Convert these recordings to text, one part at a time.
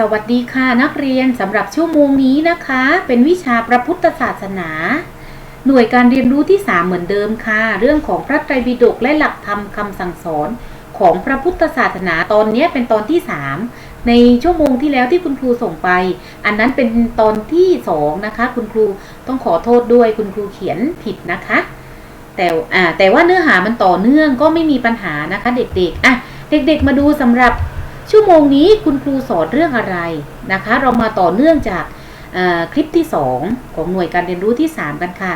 สวัสดีค่ะนักเรียนสำหรับชั่วโมงนี้นะคะ เป็นวิชาพระพุทธศาสนา หน่วยการเรียนรู้ที่ 3 เหมือนเดิมค่ะ เรื่องของพระไตรปิฎกและหลักธรรมคำสั่งสอนของพระพุทธศาสนาตอนนี้เป็นตอนที่ 3 ในชั่วโมงที่แล้วที่คุณครูส่งไป อันนั้นเป็นตอนที่ 2 นะคะ คุณครูต้องขอโทษด้วยคุณครูเขียนผิดนะคะ แต่แต่ว่าเนื้อหามันต่อเนื่องก็ไม่มีปัญหานะคะ เด็กๆอะเด็ก ๆ มาดูสำหรับ ชั่วโมงนี้คุณครูสอนเรื่องอะไรนะคะ เรามาต่อเนื่องจากคลิปที่ 2 ของหน่วยการเรียนรู้ที่ 3 กันค่ะ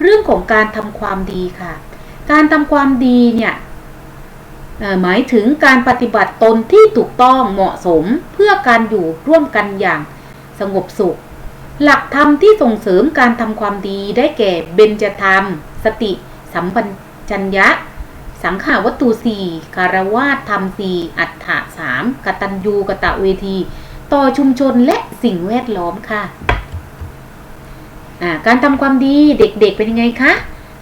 เรื่องของการทำความดีค่ะ การทำความดีเนี่ยหมายถึงการปฏิบัติตนที่ถูกต้องเหมาะสมเพื่อการอยู่ร่วมกันอย่างสงบสุข หลักธรรมที่ส่งเสริมการทำความดีได้แก่เบญจธรรม สติ สัมปัญญะ สังขาวัตถุสี่คารวาสธรรมสี่อัฏฐะสามกตัญญูกะตะเวที ต่อชุมชนและสิ่งแวดล้อมค่ะการทำความดีเด็กๆเป็นยังไงคะ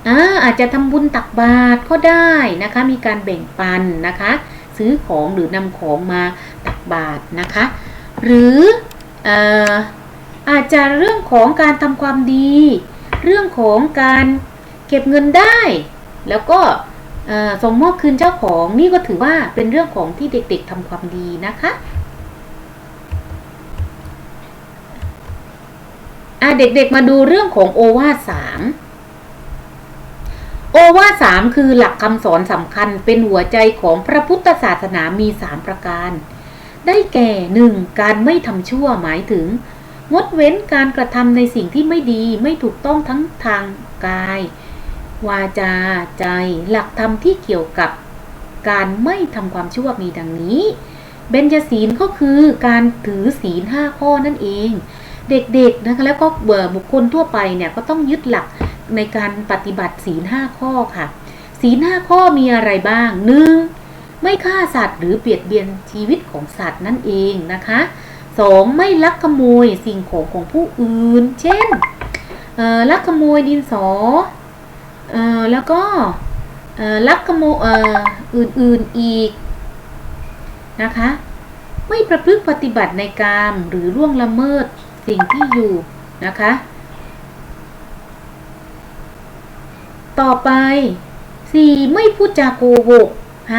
อาอาจจะทำบุญตักบาตรก็ได้นะคะ มีการแบ่งปันนะคะ ซื้อของหรือนำของมาตักบาตรนะคะ หรืออ่อาจจะเรื่องของการทำความดี เรื่องของการเก็บเงินได้ แล้วก็ ส่งมอบคืนเจ้าของนี่ก็ถือว่าเป็นเรื่องของที่เด็กๆทำความดีนะคะเด็กๆมาดูเรื่องของโอวาสามโอวาสามคือหลักคำสอนสำคัญเป็นหัวใจของพระพุทธศาสนามีสามประการ ได้แก่หนึ่งการไม่ทำชั่วหมายถึง งดเว้นการกระทำในสิ่งที่ไม่ดีไม่ถูกต้องทั้งทางกาย วาจาใจหลักธรรมที่เกี่ยวกับการไม่ทำความชั่วมีดังนี้ เบญจศีลก็คือการถือศีลห้าข้อนั่นเอง เด็กๆนะคะแล้วก็เบื่อบุคคลทั่วไปเนี่ยก็ต้องยึดหลักในการปฏิบัติศีลห้าข้อค่ะ ศีลห้าข้อมีอะไรบ้างหนึ่งไม่ฆ่าสัตว์หรือเบียดเบียนชีวิตของสัตว์นั่นเองนะคะสองไม่ลักขโมยสิ่งของของผู้อื่น เช่นเออลักขโมยดินสอ เอ่อแล้วก็เอ่อลักขโมเอ่ออื่นๆอีกนะคะ ไม่ประพฤติปฏิบัติในกามหรือล่วงละเมิดสิ่งที่อยู่นะคะ ต่อไป 4. ไม่พูดจาโกหก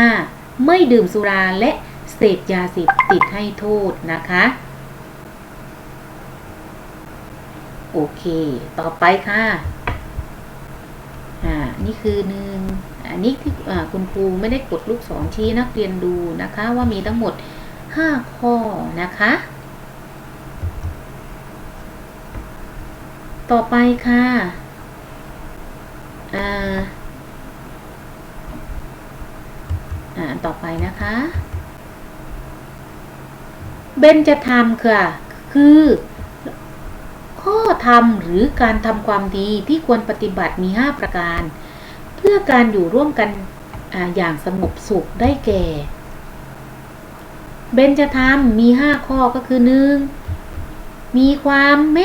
5. ไม่ดื่มสุราและเสพยาเสพติดให้โทษนะคะ โอเค ต่อไปค่ะ นี่คือหนึ่งอันนี้ที่คุณครูไม่ได้กดลูกศรชี้นักเรียนดูนะคะว่ามีทั้งหมด 5 ข้อนะคะ ต่อไปค่ะอ่าอ่าต่อไปนะคะเบญจธรรมค่ะ คือ ข้อธรรมหรือการทำความดีที่ควรปฏิบัติมี 5 ประการ เพื่อการอยู่ร่วมกันออย่างสงบสุขได้แก่ เบญจธรรมมีห้าข้อก็คือหนึ่งมีความเม